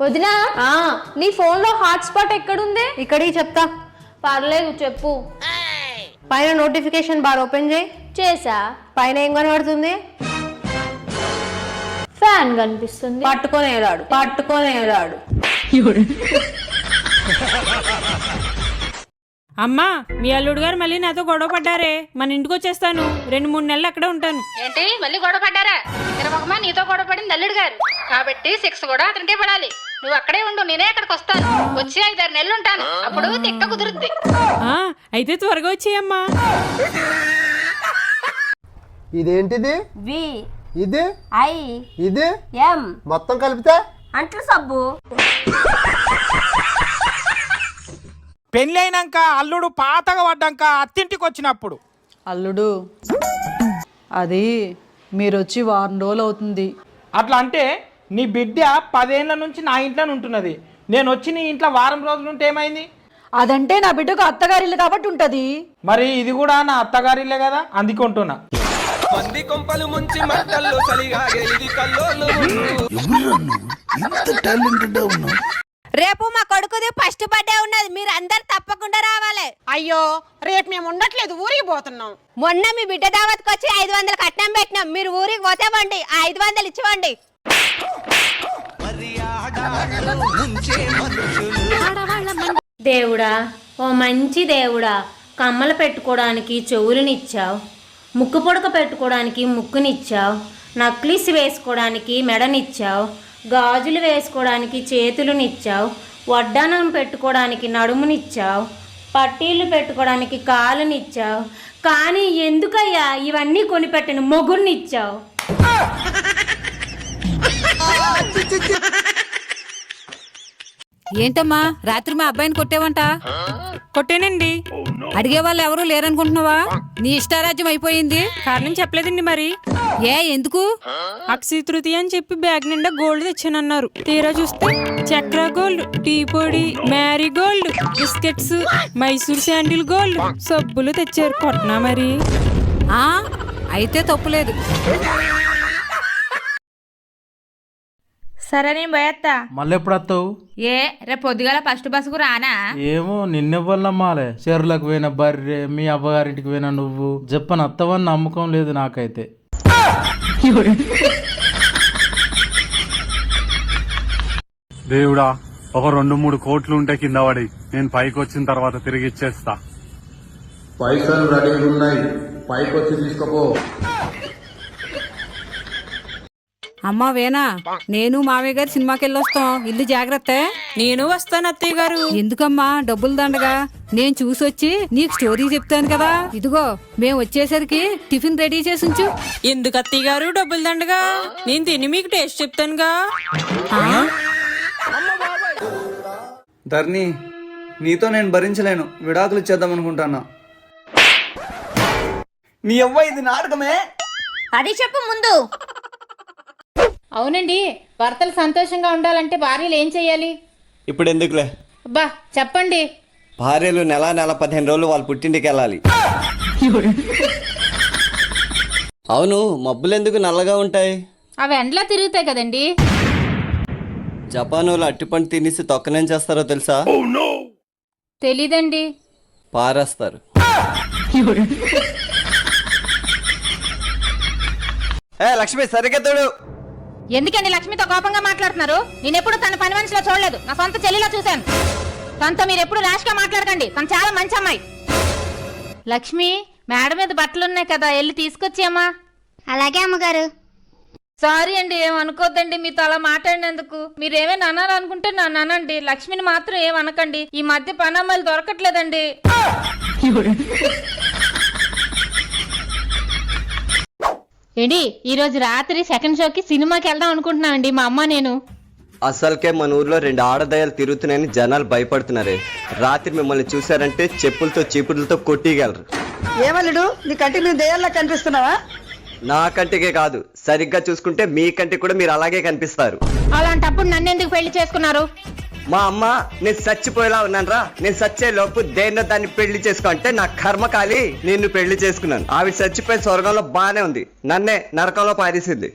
వదినా ఆ. నీ ఫోన్లో హాట్స్పాట్ ఎక్కడుంది? ఇక్కడికి చెప్తా. పర్లేదు చెప్పు. పైన నోటిఫికేషన్ బార్ ఓపెన్ చేయి. చేసా? పైన ఏం కనబడుతుంది? ఫ్యాన్ కనిపిస్తుంది. పట్టుకొని ఏలాడు పట్టుకొని ఏలాడు. అమ్మా మీ అల్లుడు గారు మళ్ళీ నాతో గొడవ పడ్డారే. మన ఇంటికి వచ్చేస్తాను. రెండు మూడు నెలలు అక్కడే ఉంటాను. ఏంటి? మళ్ళీ గొడవ పడ్డారా? నీతో గొడవ పడింది అల్లుడు గారు. కాబట్టి సిక్స్ కూడా అతనికే పడాలి. నువ్వు అక్కడే ఉండు నేనే అక్కడికి వస్తాను. వచ్చి ఐదారు నెలలు ఉంటాను అప్పుడు తిక్క కుదురుద్ది. ఆ, అయితే త్వరగా వచ్చేయమ్మా. ఇదేంటిది? వి. ఇది? ఐ. ఇది? ఎం. మొత్తం కలిపితే? అంట్లు సబ్బు. పెళ్ళైనాక అల్లుడు పాతగా పడ్డాక అత్తింటికి వచ్చినప్పుడు అల్లుడు అది మీరొచ్చి వారం రోజులు అవుతుంది అట్లా అంటే నీ బిడ్డ పదేళ్ళ నుంచి నా ఇంట్లోనే ఉంటున్నది. నేను వచ్చి నీ ఇంట్లో వారం రోజులు ఉంటే ఏమైంది? అదంటే నా బిడ్డకు అత్తగారిల్లు కాబట్టి ఉంటది. మరి ఇది కూడా నా అత్తగారిల్లే కదా అందుకే ఉంటున్నా. పంది కొంపలు ముంచి మంటల్లో సలిగాగే ఇది కల్లోలు. రేపు మా కొడుకుది ఫస్ట్ బర్త్డే ఉన్నది మీరు అందరు తప్పకుండా రావాలి. అయ్యో రేపు మేము ఉండట్లేదు ఊరికి పోతున్నాం. మొన్న మీ బిడ్డ దావత్కి వచ్చి ఐదు వందలు కట్నం పెట్టినాం. మీరు ఊరికి పోతేవండి ఆ ఐదు వందలు ఇచ్చివ్వండి దేవుడా ఓ మంచి దేవుడా కమ్మలు పెట్టుకోవడానికి చెవులనిచ్చావు. ముక్కు పొడక పెట్టుకోవడానికి ముక్కునిచ్చావు. నక్లీస్ వేసుకోవడానికి మెడనిచ్చావు. గాజులు వేసుకోవడానికి చేతులునిచ్చావు. వడ్డానం పెట్టుకోవడానికి నడుమునిచ్చావు. పట్టీలు పెట్టుకోవడానికి కాలునిచ్చావు. కానీ ఎందుకయ్యా ఇవన్నీ కొనిపెట్టిన మొగుడినిచ్చావు? ఏంటమ్మా? రాత్రి మా అబ్బాయిని కొట్టేవంట? కొట్టేనండి. అడిగే వాళ్ళు ఎవరు లేరనుకుంటున్నావా? నీ ఇష్టారాజ్యం అయిపోయింది. కారణం చెప్పలేదండి మరి. ఏ ఎందుకు? అక్షయ తృతీయ అని చెప్పి బ్యాగ్ నిండా గోల్డ్ తెచ్చానన్నారు. తీరా చూస్తే చక్ర గోల్డ్ టీ పొడి Marie gold biscuits Mysore sandal gold సబ్బులు తెచ్చారు. కొట్నా మరి? ఆ అయితే తప్పులేదు. సరే నేను పోయేత్తా. మళ్ళీ ఎప్పుడు వస్తావు ఏ రేపు పొద్దుగాల ఫస్ట్ బస్సుకు రానా? ఏమో నిన్నెవ్వల్లమ్మాలే చెరువులకు పోయిన బర్రె మీ అవ్వగారింటికి పోయినా నువ్వు. చెప్పని అత్తవని నమ్మకం లేదు నాకైతే. దేవుడా ఒక రెండు మూడు కోట్లు ఉంటే కింద పడి నేను పైకి వచ్చిన తర్వాత తిరిగి ఇచ్చేస్తా. పైసలు రెడీగా ఉన్నాయి. పైకి వచ్చి తీసుకపో. అమ్మా వేనా నేను మావయ్య గారు సినిమాకి వెళ్ళొస్తాం ఇల్లు జాగ్రత్త. నేను వస్తాను అత్తయ్య గారు. ఎందుకమ్మా డబ్బులు దండగా? నేను చూసొచ్చి నీకు స్టోరీ చెప్తాను కదా. ఇదిగో మేము వచ్చేసరికి టిఫిన్ రెడీ చేసి ఉంచు ఎందుకు అత్తయ్య గారు డబ్బులు దండగా? నేను తిని మీకు టేస్ట్ చెప్తానుగా. ధర్ని నీతో నేను భరించలేను. విడాకులు ఇచ్చేద్దాం అనుకుంటానా నీ అవ్వ ఇది నాటకమే? అది చెప్పు ముందు. అవునండి భర్తలు సంతోషంగా ఉండాలంటే భార్యలు ఏం చెయ్యాలి ఇప్పుడు ఎందుకులే అబ్బా చెప్పండి. భార్యలు నెల నెల పదిహేను రోజులు వాళ్ళ పుట్టింటికి వెళ్ళాలి అవును మబ్బులు ఎందుకు నల్లగా ఉంటాయి? అవి ఎండలా తిరుగుతాయి కదండి. జపాన్ వాళ్ళు అట్టిపండు తినేసి తొక్కనేం చేస్తారో తెలుసా? తెలీదండి. పారేస్తారు. ఏ లక్ష్మి సరిగ్గా తోడు. ఎందుకండి లక్ష్మితో కోపంగా మాట్లాడుతున్నారు? నేను ఎప్పుడు తన పని మనిషిలో చూడలేదు. నా సొంత చెల్లిలో చూశాను. తనతో మీరు ఎప్పుడు ర్యాష్గా మాట్లాడకండి. తను చాలా మంచి అమ్మాయి. లక్ష్మి మేడ మీద బట్టలు ఉన్నాయి కదా వెళ్ళి తీసుకొచ్చామా అలాగే అమ్మగారు. సారీ అండి ఏం అనుకోద్దండి మీతో అలా మాట్లాడినందుకు. మీరు ఏమైనా అనాలనుకుంటే నన్ను అనండి. లక్ష్మిని మాత్రం ఏం అనకండి. ఈ మధ్య పనమ్మాయిలు దొరకట్లేదండి. ఏంటి ఈ రోజు రాత్రి సెకండ్ షోకి సినిమాకి వెళ్దాం అనుకుంటున్నామండి మా అమ్మ నేను. అసలుకే మన ఊర్లో రెండు ఆడదయాలు తిరుగుతున్నాయని జనాలు భయపడుతున్నారే. రాత్రి మిమ్మల్ని చూశారంటే చెప్పులతో చీపులతో కొట్టిగలరు. ఏమల్లుడు నీ కంటికి నువ్వు దయ్యాల్లా కనిపిస్తున్నావా? నా కంటికే కాదు సరిగ్గా చూసుకుంటే మీ కంటికి కూడా మీరు అలాగే కనిపిస్తారు. అలాంటప్పుడు నన్ను ఎందుకు పెళ్ళి చేసుకున్నారు? మా అమ్మ నేను చచ్చిపోయేలా ఉన్నానరా. నేను చచ్చే లోపు దేన్నో దాన్ని పెళ్ళి చేసుకో అంటే నా కర్మకాలి నిన్ను పెళ్ళి చేసుకున్నాను. ఆవిడ చచ్చిపోయి స్వర్గంలో బానే ఉంది. నన్నే నరకంలో పారేసింది.